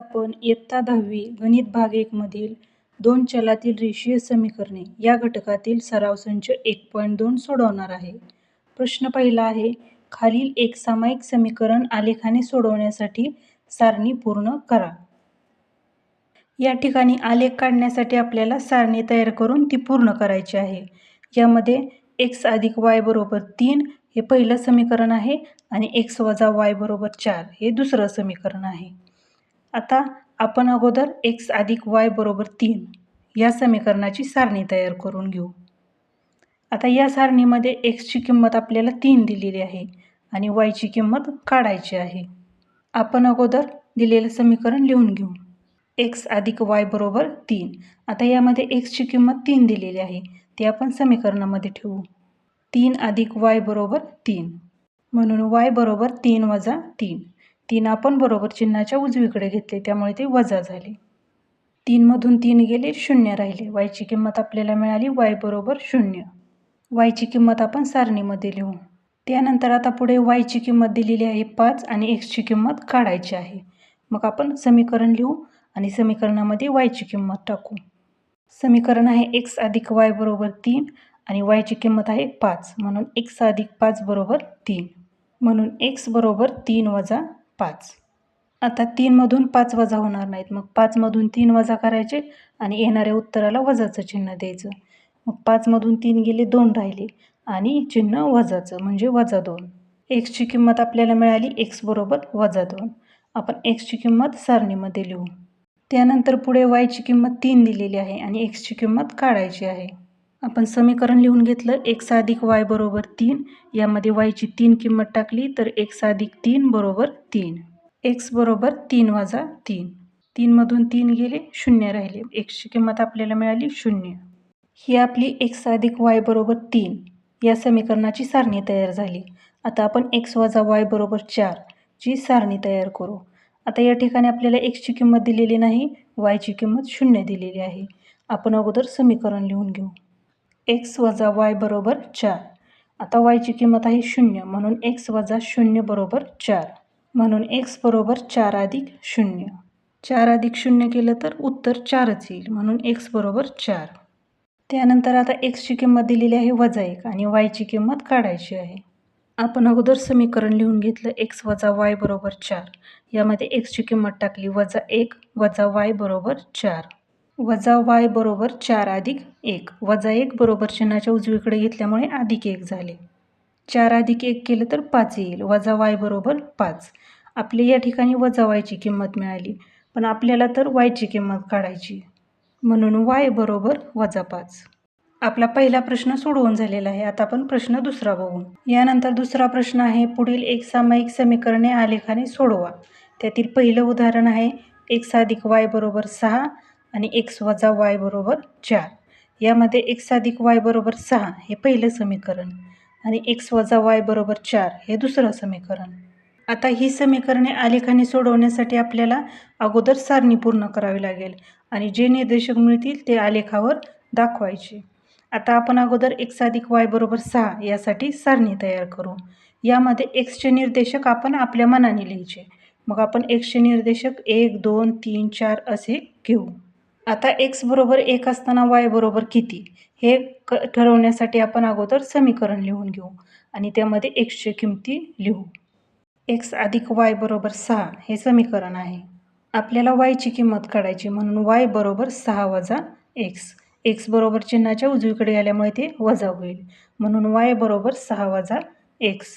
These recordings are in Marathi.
आपण इयत्ता दहावी गणित भाग एक मधील दोन चलातील रेषीय समीकरणे या घटकातील सराव संच एक पॉईंट दोन सोडवणार आहे. प्रश्न पहिला आहे खालील एक सामायिक समीकरण आलेखाने सोडवण्यासाठी सारणी पूर्ण करा. या ठिकाणी आलेख काढण्यासाठी आपल्याला सारणी तयार करून ती पूर्ण करायची आहे. यामध्ये एक्स अधिक वाय बरोबर तीन हे पहिलं समीकरण आहे आणि एक्स वजा वाय बरोबर चार हे दुसरं समीकरण आहे. आता आपण अगोदर एक्स अधिक वाय बरोबर तीन या समीकरणाची सारणी तयार करून घेऊ. आता या सारणीमध्ये एक्सची किंमत आपल्याला तीन दिलेली आहे आणि वायची किंमत काढायची आहे. आपण अगोदर दिलेलं समीकरण लिहून घेऊ. एक्स अधिक वाय बरोबर तीन आता यामध्ये एक्सची किंमत तीन दिलेली आहे ती आपण समीकरणामध्ये ठेवू. तीन अधिक वाय बरोबर तीन म्हणून वाय बरोबर तीन वजा तीन तीन आपण बरोबर चिन्हाच्या उजवीकडे घेतले त्यामुळे ते वजा झाले. तीनमधून तीन गेले शून्य राहिले वायची किंमत आपल्याला मिळाली वाय बरोबर शून्य. वायची किंमत आपण सारणीमध्ये लिहू. त्यानंतर आता पुढे वायची किंमत दिलेली आहे पाच आणि एक्सची किंमत काढायची आहे. मग आपण समीकरण लिहू आणि समीकरणामध्ये वायची किंमत टाकू. समीकरण आहे एक्स अधिक वाय बरोबर तीन आणि वायची किंमत आहे पाच म्हणून एक्स अधिक पाच बरोबर तीन म्हणून एक्स बरोबर तीन वजा पाच. आता तीनमधून पाच वजा होणार नाहीत मग पाचमधून तीन वजा करायचे आणि येणाऱ्या उत्तराला वजाचं चिन्ह द्यायचं. मग पाचमधून तीन गेले दोन राहिले आणि चिन्ह वजाचं म्हणजे वजा दोन. एक्सची किंमत आपल्याला मिळाली एक्स बरोबर वजा दोन. आपण एक्सची किंमत सारणीमध्ये लिहू. त्यानंतर पुढे वायची किंमत तीन दिलेली आहे आणि एक्सची किंमत काढायची आहे. आपण समीकरण लिहून घेतलं एक्स अधिक वाय बरोबर तीन यामध्ये वायची तीन किंमत टाकली तर एक्स अधिक तीन बरोबर तीन. एक्स बरोबर तीन वजा तीन. तीनमधून तीन गेले शून्य राहिले एक्सची किंमत आपल्याला मिळाली शून्य. ही आपली एक्स अधिक वाय बरोबर तीन या समीकरणाची सारणी तयार झाली. आता आपण एक्स वजा वाय बरोबर चार ची सारणी तयार करू. आता या ठिकाणी आपल्याला एक्सची किंमत दिलेली नाही वायची किंमत शून्य दिलेली आहे. आपण अगोदर समीकरण लिहून घेऊ. एक्स वजा वाय बरोबर चार आता वायची किंमत आहे शून्य म्हणून एक्स वजा शून्य बरोबर चार म्हणून एक्स बरोबर चार अधिक शून्य. चार अधिक शून्य केलं तर उत्तर चारच येईल म्हणून एक्स बरोबर चार. त्यानंतर आता एक्सची किंमत दिलेली आहे वजा एक आणि वायची किंमत काढायची आहे. आपण अगोदर समीकरण लिहून घेतलं एक्स वजा वाय बरोबर चार यामध्ये एक्सची किंमत टाकली वजा एक वजा वाय बरोबर चार. वजा वाय बरोबर चार अधिक एक वजा एक बरोबर चिन्हाच्या उजवीकडे घेतल्यामुळे अधिक एक झाले. चार अधिक एक केलं तर पाच येईल वजा वाय बरोबर पाच. आपली या ठिकाणी वजा वायची किंमत मिळाली पण आपल्याला तर वायची किंमत काढायची म्हणून वाय बरोबर वजा पाच. आपला पहिला प्रश्न सोडवून झालेला आहे. आता आपण प्रश्न दुसरा बघू. यानंतर दुसरा प्रश्न आहे पुढील एक सामायिक समीकरणे आलेखाने सोडवा. त्यातील पहिलं उदाहरण आहे एक्स अधिक वाय बरोबर सहा आणि एक्स वजा वाय बरोबर चार. यामध्ये एक्स अधिक वाय बरोबर सहा हे पहिलं समीकरण आणि एक्स वजा वाय बरोबर चार हे दुसरं समीकरण. आता ही समीकरणे आलेखाने सोडवण्यासाठी आपल्याला अगोदर सारणी पूर्ण करावी लागेल आणि जे निर्देशक मिळतील ते आलेखावर दाखवायचे. आता आपण अगोदर एक्स अधिक वाय बरोबर सहा यासाठी सारणी तयार करू. यामध्ये एक्सचे निर्देशक आपण आपल्या मनाने लिहायचे. मग आपण एक्सचे निर्देशक एक दोन तीन चार असे घेऊ. आता एक्स बरोबर एक असताना वाय बरोबर किती हे क ठरवण्यासाठी आपण अगोदर समीकरण लिहून घेऊ आणि त्यामध्ये एक्सच्या किमती लिहू. एक्स अधिक वाय बरोबर सहा हे समीकरण आहे. आपल्याला वायची किंमत काढायची म्हणून वाय बरोबर सहा वजा एक्स. एक्स बरोबर चिन्हाच्या उजवीकडे आल्यामुळे ते वजा होईल म्हणून वाय बरोबर सहा वजा एक्स.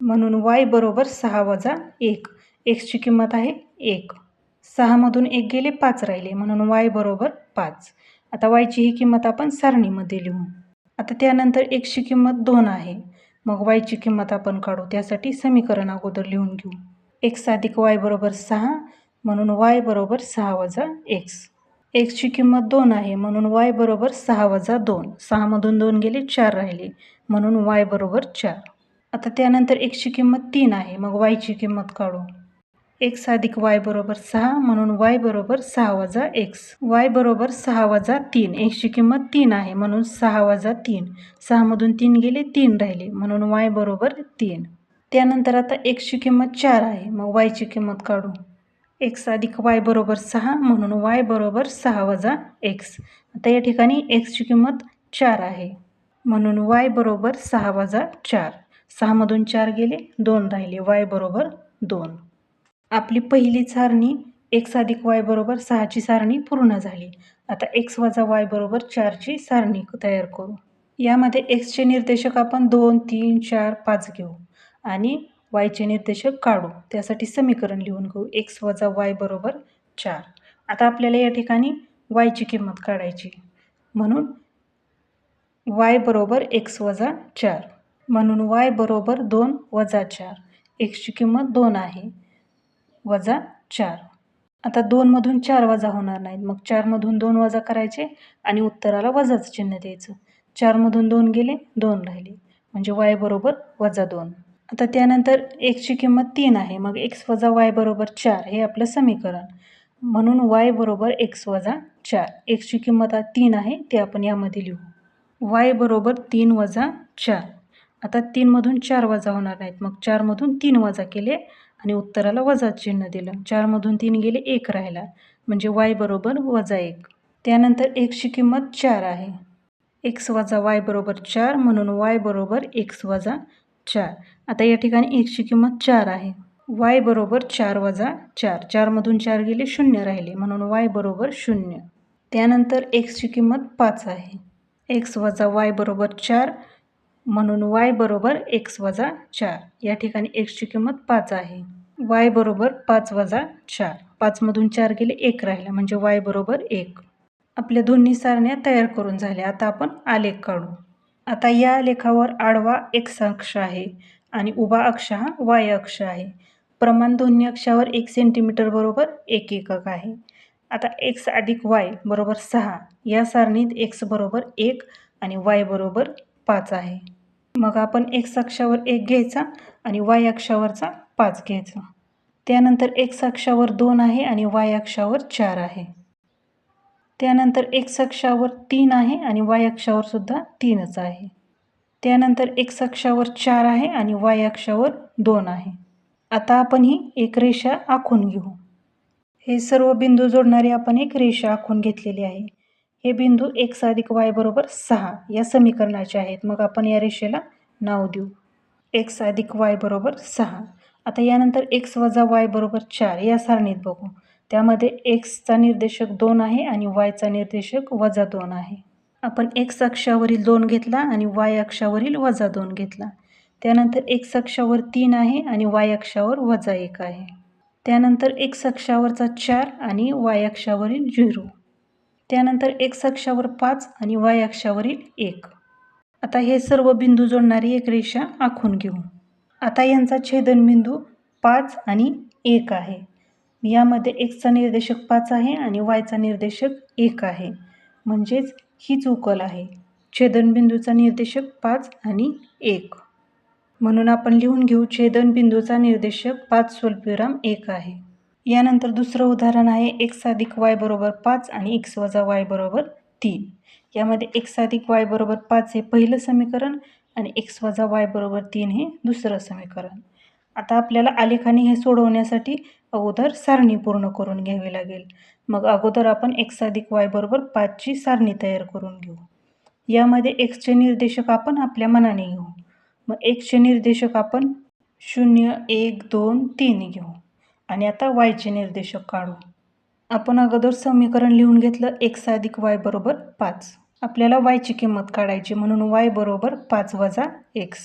म्हणून वाय बरोबर सहा वजा एक. एक्सची किंमत आहे एक. सहामधून एक गेले पाच राहिले म्हणून वाय बरोबर पाच. आता वायची ही किंमत आपण सारणीमध्ये लिहू. आता त्यानंतर एकशी किंमत दोन आहे. मग वायची किंमत आपण काढू त्यासाठी समीकरण अगोदर लिहून घेऊ. एक्स अधिक वाय बरोबर सहा म्हणून वाय बरोबर सहा वजा एक्स. एक्सची किंमत दोन आहे म्हणून वाय बरोबर सहा वजा दोन. सहामधून दोन गेले चार राहिले म्हणून वाय बरोबर चार. आता त्यानंतर एकची किंमत तीन आहे मग वायची किंमत काढू. एक्स अधिक वाय बरोबर सहा म्हणून वाय बरोबर सहा वजा एक्स. वाय बरोबर सहा वजा तीन. एक्सची किंमत तीन आहे म्हणून सहा वजा तीन. सहामधून तीन गेले तीन राहिले म्हणून वाय बरोबर तीन. त्यानंतर आता एक्सची किंमत चार आहे मग वायची किंमत काढू. एक्स अधिक वाय बरोबर सहा म्हणून वाय बरोबर सहा वजा एक्स आता या ठिकाणी एक्सची किंमत चार आहे म्हणून वाय बरोबर सहा वजा चार सहामधून चार गेले दोन राहिले वाय बरोबर दोन आपली पहिली सारणी एक्स अधिक वाय बरोबर सहाची सारणी पूर्ण झाली. आता एक्स वजा वाय बरोबर चारची सारणी तयार करू. यामध्ये एक्सचे निर्देशक आपण दोन तीन चार पाच घेऊ आणि वायचे निर्देशक काढू. त्यासाठी समीकरण लिहून घेऊ. एक्स वजा वाय बरोबर चार. आता आपल्याला या ठिकाणी वायची किंमत काढायची. म्हणून वाय बरोबर एक्स वजा चार. म्हणून वाय बरोबर दोन वजा चार. एक्सची किंमत दोन आहे. वजा चार. आता दोनमधून चार वजा होणार नाहीत. मग चारमधून दोन वजा करायचे आणि उत्तराला वजाचं चिन्ह द्यायचं. चारमधून दोन गेले दोन राहिले. म्हणजे वाय बरोबर वजा दोन. आता त्यानंतर एक्सची किंमत तीन आहे. मग एक्स वजा वाय बरोबर चार हे आपलं समीकरण. म्हणून वाय बरोबर एक्स वजा चार. एक्सची किंमत आता तीन आहे ते आपण यामध्ये लिहू. वाय बरोबर तीन वजा चार. आता तीनमधून चार वजा होणार नाहीत. मग चारमधून तीन वजा केले आणि उत्तराला वजा चिन्ह दिलं. चारमधून तीन गेले एक राहिला. म्हणजे वाय बरोबर वजा एक. त्यानंतर एक्सची किंमत चार आहे. एक्स वजा वाय बरोबर चार म्हणून वाय बरोबर एक्स वजा चार. आता या ठिकाणी एक्सची किंमत चार आहे. वाय बरोबर चार वजा चार. चारमधून चार गेले शून्य राहिले. म्हणून वाय बरोबर शून्य. त्यानंतर एक्सची किंमत पाच आहे. एक्स वजा वाय बरोबर चार म्हणून वाय बरोबर एक्स वजा चार. या ठिकाणी एक्सची किंमत पाच आहे. वाय बरोबर पाच वजा चार. पाचमधून चार गेले एक राहिला. म्हणजे वाय बरोबर एक. आपल्या दोन्ही सारण्या तयार करून झाल्या. आता आपण आलेख काढू. आता या आलेखावर आडवा एक्स अक्ष आहे आणि उभा अक्ष हा वाय अक्ष आहे. प्रमाण दोन्ही अक्षावर एक सेंटीमीटर बरोबर एक एकक आहे. आता एक्स अधिक वाय बरोबर सहा. या सारणीत एक्स बरोबर एक आणि वाय बरोबर पाच आहे. मग आपण एक्स अक्षावर एक घ्यायचा आणि वाय अक्षावरचा पाच घ्यायचा. त्यानंतर एक्स अक्षावर दोन आहे आणि वाय अक्षावर चार आहे. त्यानंतर एक्स अक्षावर तीन आहे आणि वाय अक्षावरसुद्धा तीनच आहे. त्यानंतर एक्स अक्षावर चार आहे आणि वाय अक्षावर दोन आहे. आता आपण ही एक रेषा आखून घेऊ. हे सर्व बिंदू जोडणारी आपण एक रेषा आखून घेतलेली आहे. हे बिंदू एक्स अधिक वाय बरोबर सहा या समीकरणाचे आहेत. मग आपण या रेषेला नाव देऊ. एक्स अधिक वाय बरोबर सहा. आता यानंतर एक्स वजा वाय बरोबर चार या सारणीत बघू. त्यामध्ये एक्सचा निर्देशक दोन आहे आणि वायचा निर्देशक वजा दोन आहे. आपण एक्स अक्षावरील दोन घेतला आणि वाय अक्षावरील वजा दोन घेतला. त्यानंतर एक्स अक्षावर तीन आहे आणि वाय अक्षावर वजा एक आहे. त्यानंतर एक्स अक्षावरचा चार आणि वाय अक्षावरील झिरो. त्यानंतर एक्स अक्षावर पाच आणि वाय अक्षावरील एक. आता हे सर्व बिंदू जोडणारी एक रेषा आखून घेऊ. आता यांचा छेदनबिंदू पाच आणि एक आहे. यामध्ये एक्सचा निर्देशक पाच आहे आणि वायचा निर्देशक एक आहे. म्हणजेच हीच उकल आहे. छेदनबिंदूचा निर्देशक पाच आणि एक. म्हणून आपण लिहून घेऊ छेदनबिंदूचा निर्देशक पाच स्वल्पविराम एक आहे. यानंतर दुसरं उदाहरण आहे एक्स अधिक वाय बरोबर पाच आणि एक्स वजा वाय बरोबर तीन. यामध्ये एक्स अधिक वाय बरोबर पाच हे पहिलं समीकरण आणि एक्स वजा वाय बरोबर तीन हे दुसरं समीकरण. आता आपल्याला आलेखाने हे सोडवण्यासाठी अगोदर सारणी पूर्ण करून घ्यावी लागेल. मग अगोदर आपण एक्स अधिक वाय बरोबर पाचची सारणी तयार करून घेऊ. यामध्ये एक्सचे निर्देशक आपण आपल्या मनाने घेऊ. मग एक्सचे निर्देशक आपण शून्य एक दोन तीन घेऊ. आणि आता वायचे निर्देशक काढू. आपण अगोदर समीकरण लिहून घेतलं एक्स अधिक वाय बरोबर पाच. आपल्याला वायची किंमत काढायची म्हणून वाय बरोबर पाच वजा एक्स.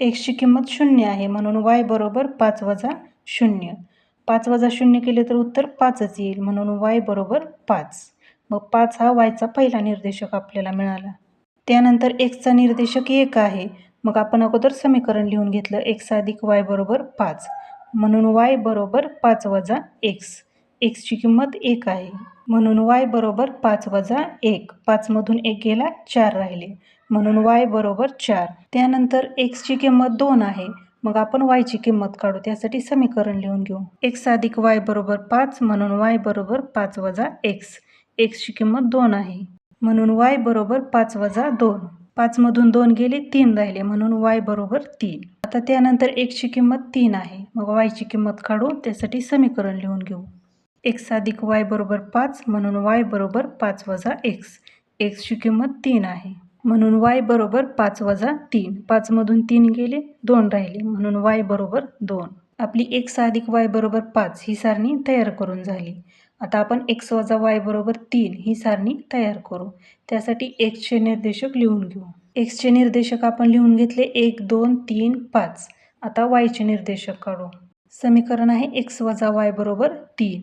एक्सची किंमत शून्य आहे म्हणून वाय बरोबर पाच वजा शून्य. पाच वजा शून्य केले तर उत्तर पाचच येईल म्हणून वाय बरोबर पाच. मग पाच हा वायचा पहिला निर्देशक आपल्याला मिळाला. त्यानंतर एक्सचा निर्देशक एक आहे. मग आपण अगोदर समीकरण लिहून घेतलं एक्स अधिक वाय बरोबर पाच. म्हणून वाय बरोबर पाच वजा एक्स एक्सची किंमत एक आहे. म्हणून वाय बरोबर पाच वजा एक. पाचमधून एक गेला चार राहिले. म्हणून वाय बरोबर चार. त्यानंतर एक्सची किंमत दोन आहे. मग आपण वायची किंमत काढू. त्यासाठी समीकरण लिहून घेऊ. एक्स अधिक वाय बरोबर पाच म्हणून वाय बरोबर पाच वजा एक्स एक्सची किंमत दोन आहे. म्हणून वाय बरोबर पाच वजा दोन. पाचमधून दोन गेले तीन राहिले. म्हणून वाय बरोबर तीन. आता त्यानंतर एकची किंमत तीन आहे. मग वायची किंमत काढू त्यासाठी समीकरण लिहून घेऊ. एक्स अधिक वाय बरोबर पाच म्हणून वाय बरोबर पाच वजा एक्स. एक्सची किंमत तीन आहे. म्हणून वाय बरोबर पाच वजा तीन. पाचमधून तीन गेले दोन राहिले. म्हणून वाय बरोबर दोन. आपली एक्स अधिक वाय बरोबर पाच ही सारणी तयार करून झाली. आता आपण एक्स वजा वाय बरोबर तीन ही सारणी तयार करू. त्यासाठी एक्सचे निर्देशक लिहून घेऊ. एक्सचे निर्देशक आपण लिहून घेतले एक दोन तीन पाच. आता वायचे निर्देशक काढू. समीकरण आहे एक्स वजा वाय बरोबर तीन.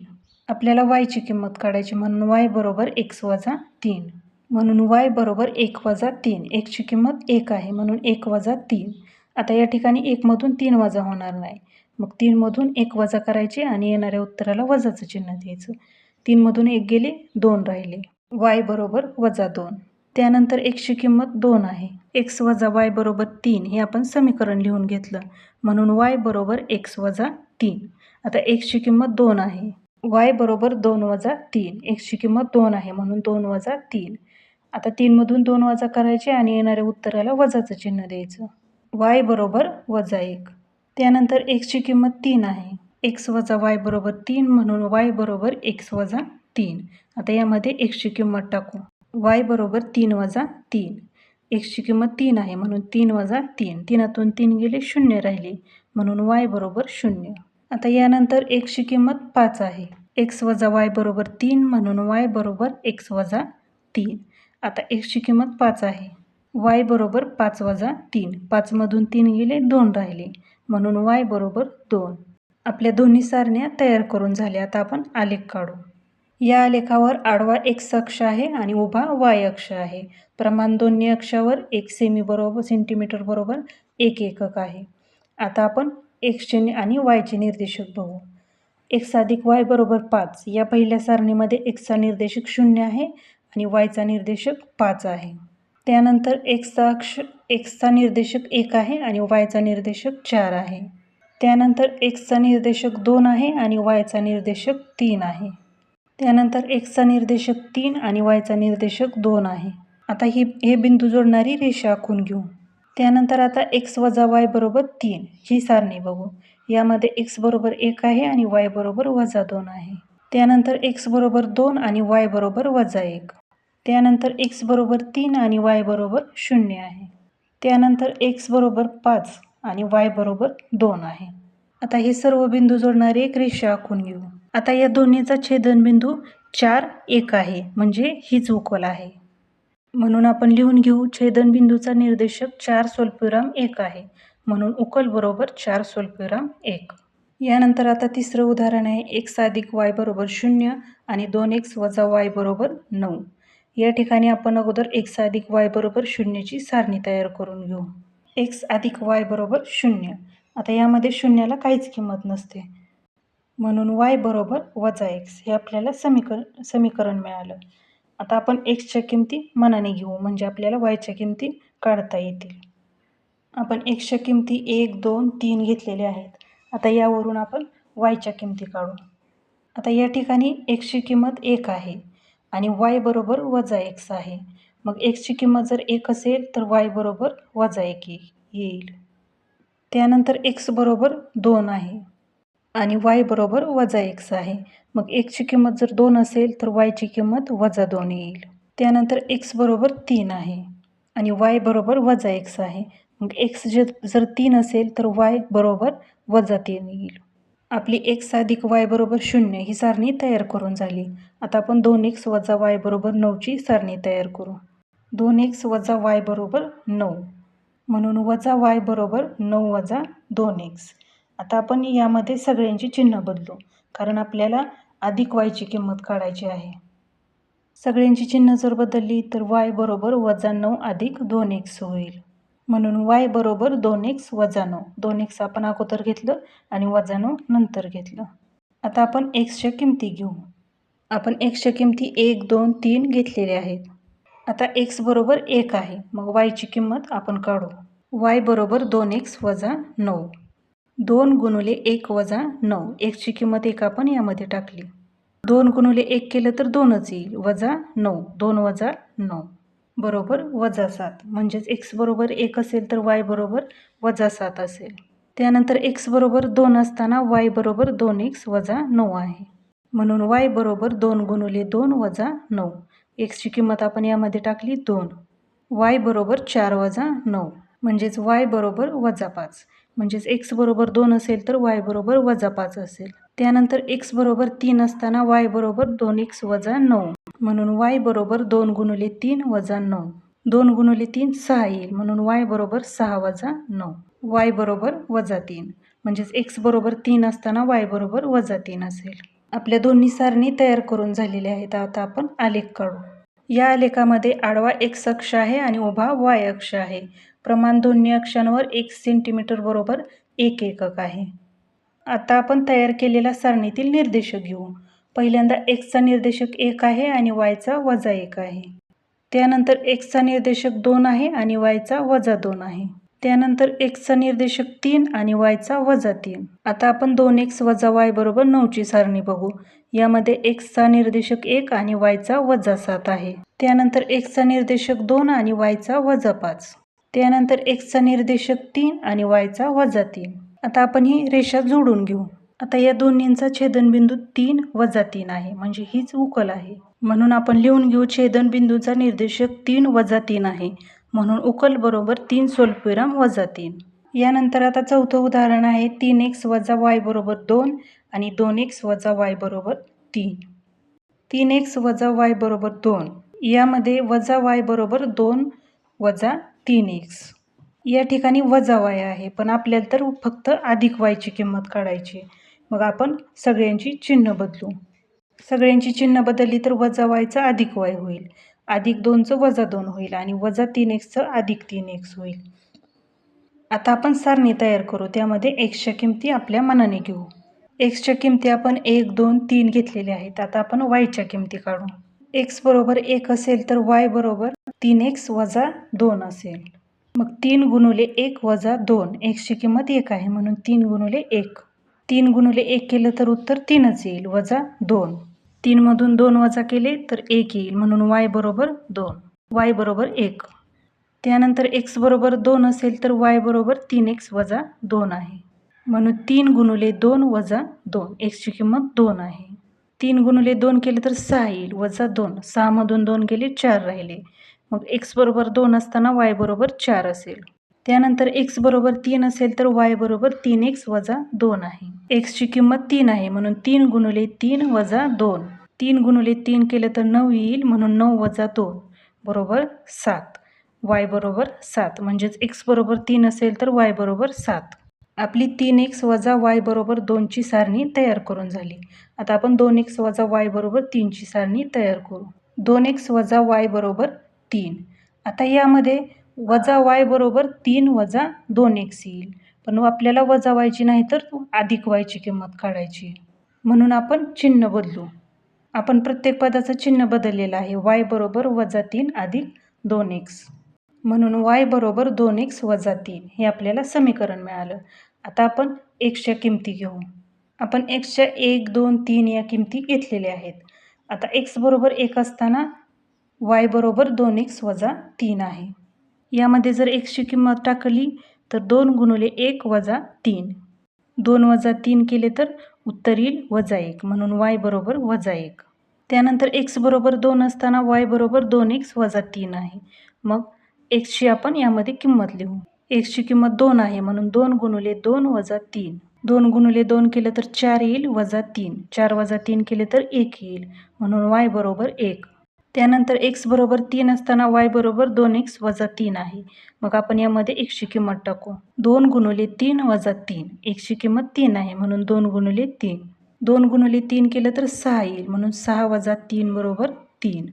आपल्याला वायची किंमत काढायची म्हणून वाय बरोबर एक्स वजा तीन. म्हणून वाय बरोबर एक वजा तीन. एकची किंमत एक आहे म्हणून एक वजा तीन. आता या ठिकाणी एकमधून तीन वजा होणार नाही. मग तीनमधून एक वजा करायचे आणि येणाऱ्या उत्तराला वजाचं चिन्ह द्यायचं. तीनमधून एक गेले दोन राहिले. वाय बरोबर वजा दोन. त्यानंतर एक्सची किंमत दोन आहे. एक्स वजा वाय बरोबर तीन हे आपण समीकरण लिहून घेतलं. म्हणून वाय बरोबर एक्स वजा तीन. आता एक्सची किंमत दोन आहे. वाय बरोबर दोन वजा तीन. एक्सची किंमत दोन आहे म्हणून दोन वजा तीन. आता तीनमधून दोन वजा करायचे आणि येणाऱ्या उत्तराला वजाचं चिन्ह द्यायचं. वाय बरोबर वजा एक. त्यानंतर एक्सची किंमत तीन आहे. एक्स वजा वाय बरोबर तीन म्हणून वाय बरोबर एक्स वजा तीन. आता यामध्ये एक्सची किंमत टाकू. वाय बरोबर तीन वजा तीन. एक्सची किंमत तीन आहे म्हणून तीन वजा तीन. तीनातून तीन गेले शून्य राहिले म्हणून वाय बरोबर शून्य. आता यानंतर एक्सची किंमत पाच आहे. एक्स वजा वाय बरोबर तीन म्हणून वाय बरोबर एक्स वजा तीन. आता एक्सची किंमत पाच आहे. वाय बरोबर पाच वजा तीन. पाचमधून तीन गेले दोन राहिले म्हणून वाय बरोबर दोन. आपल्या दोन्ही सारण्या तयार करून झाल्या. आता आपण आलेख काढू. या लेखावर आडवा एक्स अक्ष आहे आणि उभा वाय अक्ष आहे. प्रमाण दोन्ही अक्षावर एक सेमी बरोबर सेंटीमीटर बरोबर एक एकक आहे. आता आपण एक्सचे आणि वायचे निर्देशक बघू. एक्स अधिक वाय बरोबर पाच. या पहिल्या सारणीमध्ये एक्सचा निर्देशक शून्य आहे आणि वायचा निर्देशक पाच आहे. त्यानंतर एक्सचा अक्ष एक्सचा निर्देशक एक आहे आणि वायचा निर्देशक चार आहे. त्यानंतर एक्सचा निर्देशक दोन आहे आणि वायचा निर्देशक तीन आहे. त्यानंतर एक्सचा निर्देशक तीन आणि वायचा निर्देशक दोन आहे. आता ही हे बिंदू जोडणारी रेषा आखून घेऊ. त्यानंतर आता एक्स वजा वाय बरोबर तीन ही सारणी बघू. यामध्ये एक्स बरोबर एक आहे आणि वाय बरोबर वजा दोन आहे. त्यानंतर एक्स बरोबर दोन आणि वाय बरोबर वजा एक. त्यानंतर एक्स बरोबर तीन आणि वाय बरोबर शून्य आहे. त्यानंतर एक्स बरोबर पाच आणि वाय बरोबर दोन आहे. आता हे सर्व बिंदू जोडणारी एक रेषा आखून घेऊ. आता या दोन्हीचा छेदनबिंदू चार एक आहे. म्हणजे हीच उकल आहे. म्हणून आपण लिहून घेऊ छेदनबिंदूचा निर्देशक चार स्वल्पविराम एक आहे. म्हणून उकल बरोबर चार स्वल्पविराम एक. यानंतर आता तिसरं उदाहरण आहे. एक्स अधिक वाय बरोबर शून्य आणि दोन एक्स वजा वाय बरोबर नऊ. या ठिकाणी आपण अगोदर एक्स अधिक वाय बरोबर शून्यची सारणी तयार करून घेऊ. एक्स अधिक वाय बरोबर शून्य. आता यामध्ये शून्याला काहीच किंमत नसते. म्हणून वाय बरोबर वजा एक्स हे आपल्याला समीकरण समीकरण मिळालं. आता आपण एक्सच्या किमती मनाने घेऊ म्हणजे आपल्याला वायच्या किमती काढता येतील. आपण एक्सच्या किमती एक दोन तीन घेतलेल्या आहेत. आता यावरून आपण वायच्या किमती काढू. आता या ठिकाणी एक्सची किंमत एक आहे आणि वाय बरोबर वजा एक्स आहे. मग एक्सची किंमत जर एक असेल तर वाय बरोबर वजा एक येईल. त्यानंतर एक्स बरोबर दोन आहे. आणि वाय बरोबर वजा एक्स आहे. मग एक्सची किंमत जर दोन असेल तर वायची किंमत वजा दोन येईल. त्यानंतर एक्स बरोबर तीन आहे आणि वाय बरोबर वजा एक्स आहे. मग एक्स जे जर तीन असेल तर वाय बरोबर वजा तीन येईल. आपली एक्स अधिक वाय बरोबर शून्य ही सारणी तयार करून झाली. आता आपण दोन एक्स वजा वाय बरोबर नऊची सारणी तयार करू. दोन एक्स वजा वाय बरोबर नऊ. म्हणून वजा वाय बरोबर नऊ वजा दोन एक्स. आता आपण यामध्ये सगळ्यांची चिन्ह बदलू कारण आपल्याला अधिक वायची किंमत काढायची आहे. सगळ्यांची चिन्ह जर बदलली तर वाय बरोबर वजा नऊ अधिक दोन एक्स होईल. म्हणून वाय बरोबर दोन एक्स वजा नऊ. दोन एक्स आपण अगोदर घेतलं आणि वजा नऊ नंतर घेतलं. आता आपण एक्सच्या किमती घेऊ. आपण एक्सच्या किमती एक दोन तीन घेतलेल्या आहेत. आता एक्स बरोबर एक आहे. मग वायची किंमत आपण काढू. वाय बरोबर दोन एक्स वजा नऊ. दोन गुणुले एक वजा नऊ. एकची किंमत एक आपण यामध्ये टाकली. दोन गुणुले एक केलं तर दोनच येईल. वजा नऊ. दोन वजा नऊ. बरोबर वजा सात. म्हणजेच एक्स बरोबर एक असेल तर वाय बरोबर वजा सात असेल. त्यानंतर एक्स बरोबर दोन असताना वाय बरोबर दोन एक्स वजा नऊ आहे. म्हणून वाय बरोबर दोन गुणुले दोन वजा नऊ. एक्सची किंमत आपण यामध्ये टाकली दोन. वाय बरोबर चार वजा नऊ. म्हणजेच वाय बरोबर वजा पाच. म्हणजेच एक्स बरोबर दोन असेल तर वाय बरोबर वजा पाच असेल. त्यानंतर एक्स बरोबर तीन असताना वाय बरोबर दोन एक्स वजा नऊ. म्हणून वाय बरोबर दोन गुणुले तीन वजा नऊ. दोन गुणुले तीन सहा येईल. म्हणून वाय बरोबर सहा वजा नऊ. वाय बरोबर वजा तीन. म्हणजेच एक्स बरोबर तीन असताना वाय बरोबर वजा तीन असेल. आपल्या दोन्ही सारणी तयार करून झालेल्या आहेत. आता आपण आलेख काढू. या आलेखामध्ये आडवा एक्स अक्ष आहे आणि उभा वाय अक्ष आहे. प्रमाण दोन्ही अक्षांवर एक सेंटीमीटर बरोबर एक एकक आहे. आता आपण तयार केलेल्या सारणीतील निर्देशक घेऊ. पहिल्यांदा एक्सचा निर्देशक एक आहे आणि वायचा वजा एक आहे. त्यानंतर एक्सचा निर्देशक दोन आहे आणि वायचा वजा दोन आहे. त्यानंतर एक्सचा निर्देशक तीन आणि वायचा वजा तीन. आता आपण दोन एक्स वजा वाय बरोबर नऊची सारणी बघू. यामध्ये एक्सचा निर्देशक एक आणि वायचा वजा सात आहे. त्यानंतर एक्सचा निर्देशक दोन आणि वायचा वजा पाच. त्यानंतर एक्सचा निर्देशक तीन आणि वायचा वजा तीन. आता आपण ही रेषा जोडून घेऊ. आता या दोन्हींचा छेदनबिंदू तीन वजा तीन आहे म्हणजे हीच उकल आहे. म्हणून आपण लिहून घेऊ छेदनबिंदूचा निर्देशक तीन वजा तीन आहे. म्हणून उकल बरोबर तीन सोल्पविराम वजा तीन. यानंतर आता चौथं उदाहरण आहे तीन एक्स वजा वाय बरोबर दोन आणि दोन एक्स वजा वाय बरोबर तीन. तीन एक्स वजा वाय बरोबर दोन. यामध्ये वजा वाय बरोबर दोन वजा तीन एक्स या ठिकाणी वजा वाय आहे पण आपल्याला तर फक्त अधिक वायची किंमत काढायची. मग आपण सगळ्यांची चिन्ह बदलू. सगळ्यांची चिन्ह बदलली तर वजा वायचा अधिक वाय होईल. अधिक दोनचं वजा दोन होईल आणि वजा तीन एक्सचं अधिक तीन एक्स होईल. आता आपण सारणी तयार करू. त्यामध्ये एक्सच्या किमती आपल्या मनाने घेऊ. एक्सच्या किमती आपण एक दोन तीन घेतलेल्या आहेत. आता आपण वायच्या किमती काढू. एक्स बरोबर एक असेल तर वाय बरोबर तीन एक्स वजा दोन असेल. मग तीन गुणुले एक वजा दोन. एक्सची किंमत एक आहे म्हणून तीन गुणुले एक. तीन गुणुले एक केलं तर उत्तर तीनच येईल वजा दोन. तीनमधून दोन वजा केले तर एक येईल म्हणून वाय बरोबर दोन. वाय बरोबर एक. त्यानंतर एक्स बरोबर दोन असेल तर वाय बरोबर तीन एक्स वजा दोन आहे. म्हणून तीन गुणुले दोन वजा दोन. एक्सची किंमत दोन आहे. तीन गुणुले दोन केले तर सहा येईल वजा दोन. सहामधून दोन गेले चार राहिले. मग एक्स बरोबर दोन असताना वाय बरोबर चार असेल. त्यानंतर एक्स बरोबर तीन असेल तर वाय बरोबर तीन एक्स वजा दोन आहे. एक्सची किंमत तीन आहे म्हणून तीन गुणुले तीन वजा दोन. तीन गुणुले तीन केलं तर नऊ येईल म्हणून नऊ वजा दोन बरोबर सात. वाय बरोबर सात म्हणजेच एक्स बरोबर तीन असेल तर वाय बरोबर सात. आपली तीन एक्स वजा वाय बरोबर दोनची सारणी तयार करून झाली. आता आपण दोन एक्स वजा वाय बरोबर तीनची सारणी तयार करू. दोन एक्स वजा वाय बरोबर तीन. आता यामध्ये वजा वाय बरोबर तीन वजा दोन एक्स येईल. पण आपल्याला वजा व्हायची नाही तर अधिक वायची किंमत काढायची. म्हणून आपण चिन्ह बदलू. आपण प्रत्येक पदाचं चिन्ह बदललेलं आहे. वाय बरोबर वजा तीन अधिक दोन एक्स. म्हणून वाय बरोबर दोन एक्स वजा तीन हे आपल्याला समीकरण मिळालं. आता आपण एक्सच्या किमती घेऊ. आपण एक्सच्या एक दोन तीन या किमती घेतलेल्या आहेत. आता एक्स बरोबर एक असताना वाय बरोबर दोन एक्स वजा तीन आहे. यामध्ये जर एक्सची किंमत टाकली तर दोन गुणुले एक वजा तीन. दोन वजा तीन केले तर उत्तर येईल वजा एक म्हणून वाय बरोबर वजा एक. त्यानंतर एक्स बरोबर दोन असताना वाय बरोबर दोन एक्स वजा तीन आहे. मग एक्सची आपण यामध्ये किंमत लिहू. एक्सची किंमत दोन आहे म्हणून दोन गुणुले दोन वजा तीन. दोन गुणुले दोन केलं तर चार येईल वजा तीन. चार वजा तीन केले तर एक येईल म्हणून वाय बरोबर एक. त्यानंतर एक्स बरोबर तीन असताना वाय बरोबर दोन एक्स वजा तीन आहे. मग आपण यामध्ये एकशी किंमत टाकू. दोन गुणुले तीन वजा तीन. एकशी किंमत तीन आहे म्हणून दोन गुणुले तीन. दोन गुणुले तीन केलं तर सहा येईल म्हणून सहा वजा तीन बरोबर तीन.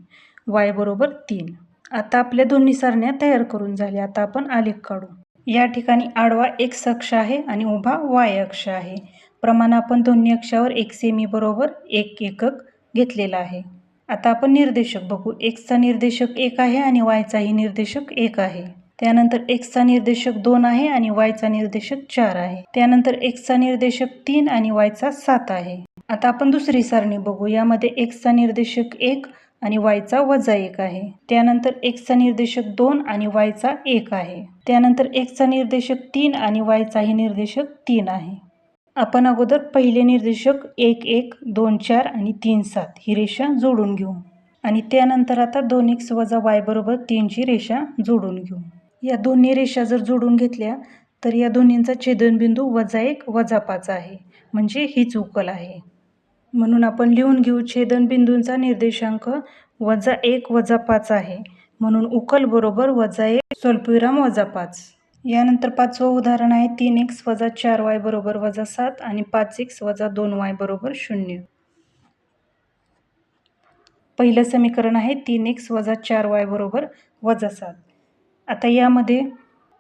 वाय बरोबर तीन. आता आपल्या दोन्ही सारण्या तयार करून झाल्या. आता आपण आलेख काढू. या ठिकाणी आडवा एक्स अक्ष आहे आणि उभा वाय अक्ष आहे. प्रमाण आपण दोन्ही अक्षावर एक सेमी बरोबर एक एकक घेतलेला आहे. आता आपण निर्देशक बघू. एक्सचा निर्देशक एक आहे आणि वायचाही निर्देशक एक आहे. त्यानंतर एक्सचा निर्देशक दोन आहे आणि वायचा निर्देशक चार आहे. त्यानंतर एक्सचा निर्देशक तीन आणि वायचा सात आहे. आता आपण दुसरी सारणी बघू. यामध्ये एक्सचा निर्देशक एक आणि वायचा वजा एक आहे. त्यानंतर एक्सचा निर्देशक दोन आणि वायचा एक आहे. त्यानंतर एक्सचा निर्देशक तीन आणि वायचाही निर्देशक तीन आहे. आपण अगोदर पहिले निर्देशक एक एक दोन चार आणि तीन सात ही रेषा जोडून घेऊ. आणि त्यानंतर आता दोन एक्स वजा वाय बरोबर तीनची रेषा जोडून घेऊ. या दोन्ही रेषा जर जोडून घेतल्या तर या दोन्हींचा छेदनबिंदू वजा एक वजा पाच आहे. म्हणजे हीच उकल आहे. म्हणून आपण लिहून घेऊ छेदनबिंदूंचा निर्देशांक वजा एक वजा पाच आहे. म्हणून उकल बरोबर वजा एक स्वल्पविराम वजा पाच. यानंतर पाचवं उदाहरण आहे तीन एक्स वजा चार वाय बरोबर वजा सात आणि पाच एक्स वजा दोन वाय बरोबर शून्य. पहिलं समीकरण आहे तीन एक्स वजा चार वाय बरोबर वजा सात. आता यामध्ये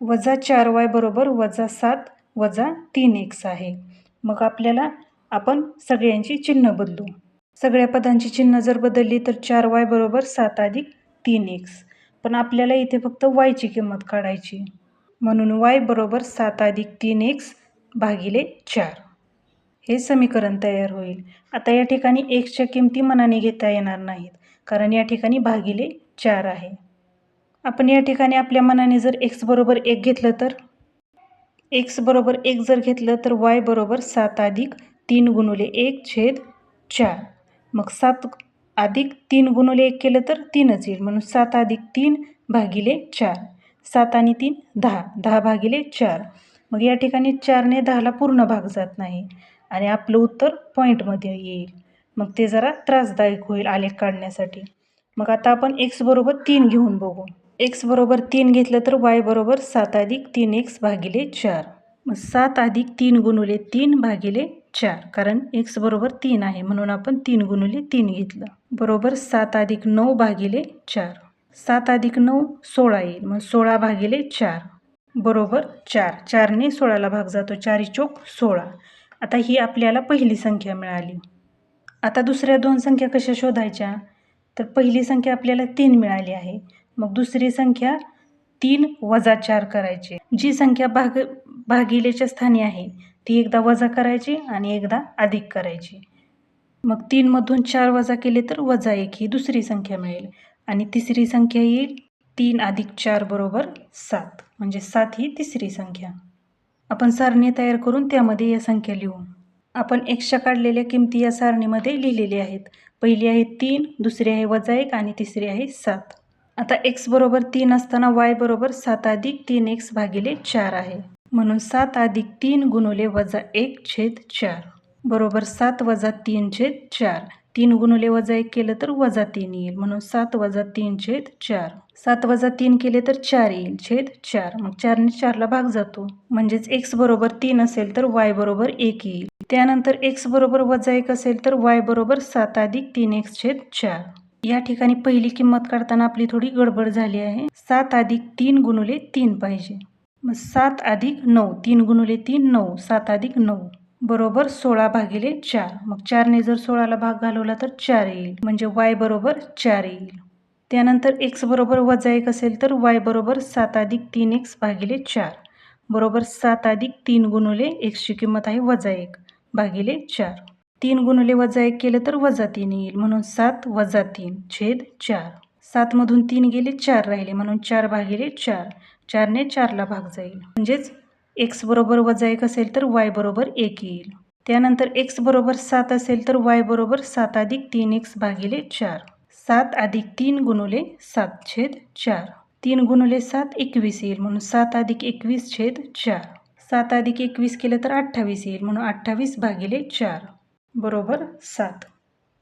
वजा चार वाय बरोबर वजा सात वजा तीन एक्स आहे. मग आपल्याला आपण सगळ्यांची चिन्ह बदलू. सगळ्या पदांची चिन्ह जर बदलली तर चार वाय बरोबर सात अधिक तीन एक्स. पण आपल्याला इथे फक्त वायची किंमत काढायची. म्हणून वाय बरोबर सात अधिक तीन एक्स भागिले चार. हे समीकरण तयार होईल. आता या ठिकाणी एक्सच्या किमती मनाने घेता येणार नाहीत कारण या ठिकाणी भागिले चार आहे. आपण या ठिकाणी आपल्या मनाने जर एक्स बरोबर एक घेतलं तर? एक्स बरोबर एक जर घेतलं तर वाय बरोबर सात अधिक तीन गुणुले एक छेद चार. मग सात अधिक तीन गुणुले एक केलं तर तीनच येईल. म्हणून सात अधिक तीन भागिले चार. सात आणि तीन दहा. दहा भागिले चार. मग या ठिकाणी चारने दहाला पूर्ण भाग जात नाही. आणि आपलं उत्तर पॉईंटमध्ये येईल. मग ते जरा त्रासदायक होईल आलेख काढण्यासाठी. मग आता आपण एक्स बरोबर तीन घेऊन बघू. एक्स बरोबर तीन घेतलं तर वाय बरोबर सात अधिक तीन एक्स भागिले चार. मग सात अधिक तीन गुणुले तीन भागिले चार. कारण एक्स बरोबर तीन आहे. म्हणून आपण तीन गुणुले तीन घेतलं. बरोबर सात अधिक नऊ भागिले चार. सात अधिक नऊ सोळा येईल. मग सोळा भागिले चार. बरोबर चार. चारने सोळाला भाग जातो. चारी चोक सोळा. आता ही आपल्याला पहिली संख्या मिळाली. आता दुसऱ्या दोन संख्या कशा शोधायच्या? तर पहिली संख्या आपल्याला तीन मिळाली आहे. मग दुसरी संख्या तीन वजा चार करायची. जी संख्या भाग भागिलेच्या स्थानी आहे ती एकदा वजा करायची आणि एकदा अधिक करायची. मग तीनमधून चार वजा केले तर वजा एक ही दुसरी संख्या मिळेल. आणि तिसरी संख्या येईल तीन अधिक चार बरोबर सात. म्हणजे सात ही तिसरी संख्या. आपण सारणी तयार करून त्यामध्ये या संख्या लिहू. आपण एक्सच्या काढलेल्या किमती या सारणीमध्ये लिहिलेल्या आहेत. पहिली आहे तीन दुसरी आहे वजा एक आणि तिसरी आहे सात. आता एक्स बरोबर तीन असताना वाय बरोबर सात अधिक तीन एक्स भागिले चार आहे. म्हणून सात अधिक तीन गुणुले वजा एक छेद चार. बरोबर सात वजा तीन छेद चार. तीन गुणुले वजा एक केलं तर वजा तीन येईल. म्हणून सात वजा तीन छेद चार. सात वजा तीन केले तर चार येईल. छेद चार. मग चारने चारला भाग जातो. म्हणजेच एक्स बरोबर तीन असेल तर वाय बरोबर एक येईल. त्यानंतर एक्स बरोबर वजा एक असेल तर वाय बरोबर सात अधिक तीन एक्स छेद चार. या ठिकाणी पहिली किंमत काढताना आपली थोडी गडबड झाली आहे. सात अधिक तीन गुणुले तीन पाहिजे. मग सात अधिक नऊ. तीन गुणुले तीन नऊ. सात अधिक नऊ. बरोबर सोळा भागिले चार. मग चारने जर सोळाला भाग घालवला तर चार येईल. म्हणजे वाय बरोबर चार येईल. त्यानंतर एक्स बरोबर वजा एक असेल तर वाय बरोबर सात अधिक तीन एक्स भागिले चार. बरोबर सात अधिक तीन गुणुले एक्सची किंमत आहे वजा एक भागिले चार. तीन गुणुले वजा एक केलं तर वजा तीन येईल. म्हणून सात वजा तीन छेद चार. सातमधून तीन गेले चार राहिले. म्हणून चार भागिले चार. चारने चारला भाग जाईल. म्हणजेच एक्स बरोबर वजा एक असेल तर वाय बरोबर एक येईल. त्यानंतर एक्स बरोबर सात असेल तर वाय बरोबर सात अधिक तीन एक्स भागिले चार. सात अधिक तीन गुणुले सात छेद चार. तीन गुणुले सात एकवीस येईल म्हणून सात अधिक एकवीस छेद चार. सात अधिक एकवीस केलं तर अठ्ठावीस येईल म्हणून अठ्ठावीस भागिले चार. बरोबर सात.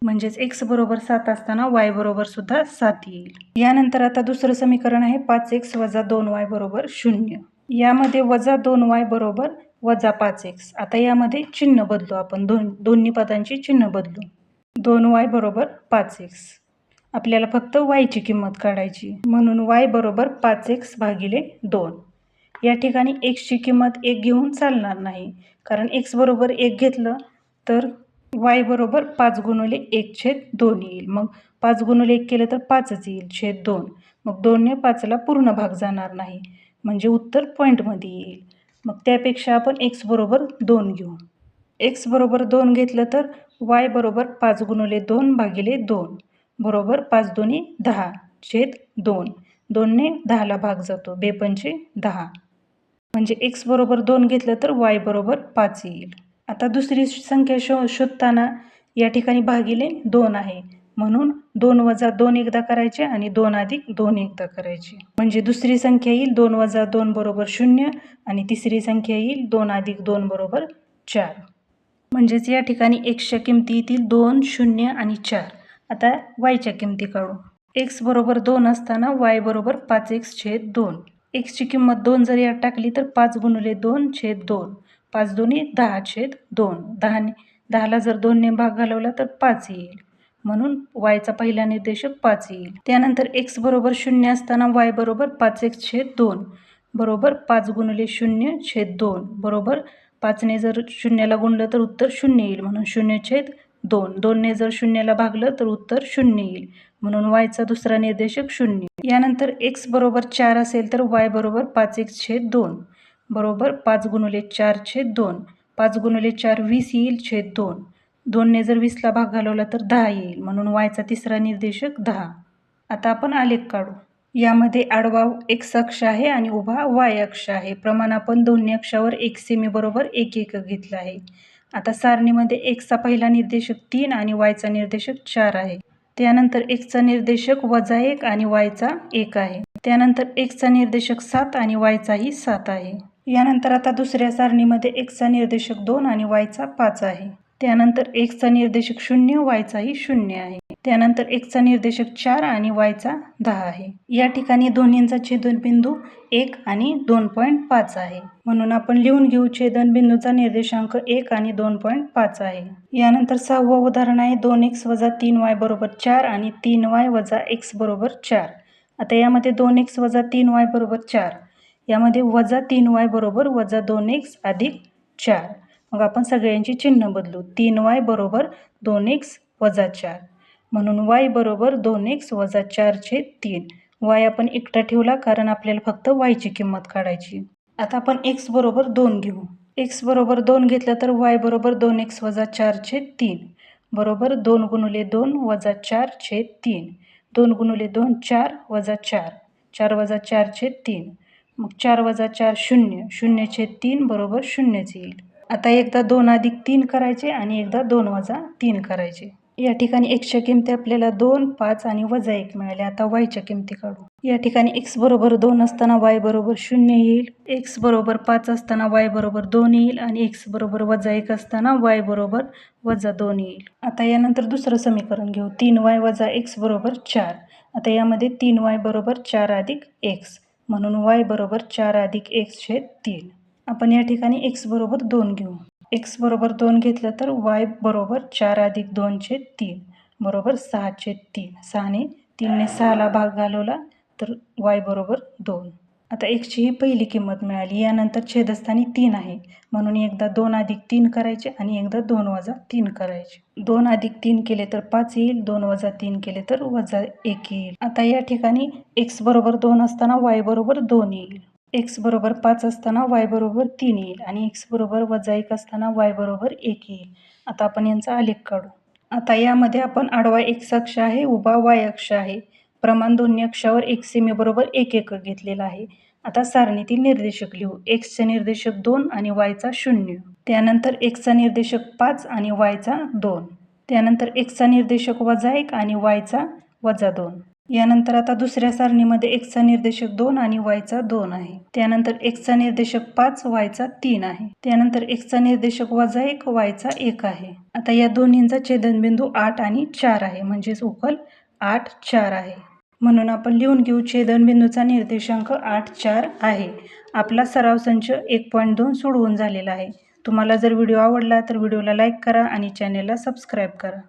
म्हणजेच एक्स बरोबर सात असताना वाय बरोबर सुद्धा सात येईल. यानंतर आता दुसरं समीकरण आहे पाच एक्स वजा दोन वाय बरोबर शून्य. यामध्ये वजा दोन वाय बरोबर वजा पाच एक्स. आता यामध्ये चिन्ह बदलू आपण. दोन दोन्ही पदांची चिन्ह बदलू. दोन वाय बरोबर पाच एक्स. आपल्याला फक्त वायची किंमत काढायची. म्हणून वाय बरोबर पाच एक्स भागिले दोन. या ठिकाणी एक्सची किंमत एक घेऊन चालणार नाही. कारण एक्स बरोबर एक घेतलं तर वाय बरोबर पाच गुणुले एक छेद दोन येईल. मग पाच गुणुले एक केलं तर पाचच येईल. छेद दोन. मग दोनने पाचला पूर्ण भाग जाणार नाही. म्हणजे उत्तर पॉईंटमध्ये येईल. मग त्यापेक्षा आपण एक्स बरोबर दोन घेऊ. एक्स बरोबर दोन घेतलं तर वाय बरोबर पाच गुणवले दोन भागिले दोन बरोबर पाच दोन्ही दहा छेद दोन. दोनने दहाला भाग जातो बेपंचे दहा. म्हणजे एक्स बरोबर दोन घेतलं तर वाय बरोबर पाच येईल. आता दुसरी संख्या शो शोधताना या ठिकाणी भागिले दोन आहे. म्हणून दोन वजा दोन एकदा करायचे आणि दोन अधिक दोन एकदा करायचे. म्हणजे दुसरी संख्या येईल दोन वजा दोन बरोबर शून्य आणि तिसरी संख्या येईल दोन अधिक दोन बरोबर चार. म्हणजेच या ठिकाणी एक्सच्या किमती येतील दोन शून्य आणि चार. आता वायच्या किमती काढू. एक्स बरोबर दोन असताना वाय बरोबर पाच एक्स छेद दोन. एक्सची किंमत दोन जर यात टाकली तर पाच गुणुले दोन छेद दोन. पाच दोन्ही दहा छेद दोन. दहाने दहाला जर दोनने भाग घालवला तर पाच येईल. म्हणून वायचा पहिला निर्देशक पाच येईल. त्यानंतर एक्स बरोबर शून्य असताना वाय बरोबर पाच एक्स छेद दोन बरोबर पाच गुणले शून्य छेद दोन बरोबर पाचने जर शून्याला गुणलं तर उत्तर शून्य येईल. म्हणून शून्य छेद दोन दोनने जर शून्याला भागलं तर उत्तर शून्य येईल. म्हणून वायचा दुसरा निर्देशक शून्य यानंतर एक्स बरोबर चार असेल तर वाय बरोबर पाच एक्स छेद दोन बरोबर पाच गुणले चार छेद दोन पाच गुणले चार वीस येईल छेद दोन. दोनने जर वीसला भाग घालवला तर दहा येईल. म्हणून वायचा तिसरा निर्देशक दहा. आता आपण आलेख काढू. यामध्ये आडवा एक्स अक्ष आहे आणि उभा वाय अक्ष आहे. प्रमाण आपण दोन्ही अक्षावर एक सेमी बरोबर एक एक घेतलं आहे. आता सारणीमध्ये एक्सचा पहिला निर्देशक तीन आणि वायचा निर्देशक चार आहे. त्यानंतर एक्सचा निर्देशक वजा एक आणि वायचा एक आहे. त्यानंतर एक्सचा निर्देशक सात आणि वायचाही सात आहे. यानंतर आता दुसऱ्या सारणीमध्ये एक्सचा निर्देशक दोन आणि वायचा पाच आहे. त्यानंतर एक्सचा निर्देशक शून्य वायचाही शून्य आहे. त्यानंतर एक्सचा निर्देशक चार आणि वायचा दहा आहे. या ठिकाणी दोन्हींचा छेदनबिंदू एक आणि दोन पॉईंट पाच आहे. म्हणून आपण लिहून घेऊ छेदनबिंदूचा निर्देशांक एक आणि दोन पॉईंट पाच आहे. यानंतर सहावं उदाहरण आहे दोन एक्स वजा तीन वाय बरोबर चार आणि तीन वाय वजा एक्स बरोबर चार. आता यामध्ये दोन एक्स वजा तीन वाय बरोबर चार. यामध्ये वजा तीन वाय बरोबर वजा दोन एक्स अधिक चार. मग आपण सगळ्यांची चिन्ह बदलू. तीन वाय बरोबर दोन एक्स वजा चार. म्हणून वाय बरोबर दोन एक्स वजा चारचे तीन. वाय आपण एकटा ठेवला कारण आपल्याला फक्त वायची किंमत काढायची. आता आपण एक्स बरोबर दोन घेऊ. एक्स बरोबर दोन घेतलं तर वाय बरोबर दोन एक्स वजा चारचे तीन. बरोबर दोन गुणुले दोन वजा चार तीन. दोन गुणुले दोन चार वजा चार. चार वजा चारचे तीन. मग चार वजा चार शून्य. शून्य तीन बरोबर शून्यच येईल. आता एकदा दोन अधिक तीन करायचे आणि एकदा दोन वजा तीन करायचे. या ठिकाणी एक्सच्या किमती आपल्याला दोन पाच आणि वजा एक मिळाले. आता वायच्या किमती काढू. या ठिकाणी एक्स बरोबर दोन असताना वाय बरोबर शून्य येईल. एक्स बरोबर पाच असताना वाय बरोबर दोन येईल आणि एक्स बरोबर वजा एक असताना वाय बरोबर वजा दोन येईल. आता यानंतर दुसरं समीकरण घेऊ. तीन वाय वजा एक्स बरोबर चार. आता यामध्ये तीन वाय बरोबर चार अधिक एक्स म्हणून वाय बरोबर चार अधिक एक्स छेद तीन. आपण या ठिकाणी एक्स बरोबर दोन घेऊ. एक्स बरोबर दोन घेतलं तर वाय बरोबर चार अधिक दोनशे तीन बरोबर सहाचे तीन. सहाने तीनने सहाला भाग घालवला तर वाय बरोबर दोन. आता एक्सची ही पहिली किंमत मिळाली. यानंतर छेदस्थानी तीन आहे. म्हणून एकदा दोन अधिक तीन करायचे आणि एकदा दोन वजा तीन करायचे. दोन अधिक तीन केले तर पाच येईल. दोन वजा तीन केले तर वजा एक येईल. आता या ठिकाणी एक्स बरोबर दोन असताना वाय बरोबर दोन येईल. एक्स बरोबर पाच असताना वाय बरोबर तीन येईल आणि एक्स बरोबर वजा एक असताना वाय बरोबर एक येईल. आता आपण यांचा आलेख काढू. आता यामध्ये आपण आडवा एक्स अक्ष आहे उभा वाय अक्ष आहे. प्रमाण दोन्ही अक्षावर एक बरोबर एक एकक घेतलेला आहे. आता सारणीतील निर्देशक लिहू. एक्सचे निर्देशक दोन आणि वायचा शून्य. त्यानंतर एक्सचा निर्देशक पाच आणि वायचा दोन. त्यानंतर एक्सचा निर्देशक वजा एक आणि वायचा वजा दोन. यानंतर आता दुसऱ्या सारणीमध्ये एक्सचा निर्देशक दोन आणि वायचा दोन आहे. त्यानंतर एक्सचा निर्देशक पाच वायचा तीन आहे. त्यानंतर एक्सचा निर्देशक वजा एक वायचा एक आहे. आता या दोन्हींचा छेदनबिंदू आठ आणि चार आहे म्हणजेच उकल आठ चार आहे. म्हणून आपण लिहून घेऊ छेदनबिंदूचा निर्देशांक आठ चार आहे. आपला सराव संच एक पॉईंट दोन सोडवून झालेला आहे. तुम्हाला जर व्हिडिओ आवडला तर व्हिडिओला लाईक करा आणि चॅनेलला सबस्क्राईब करा.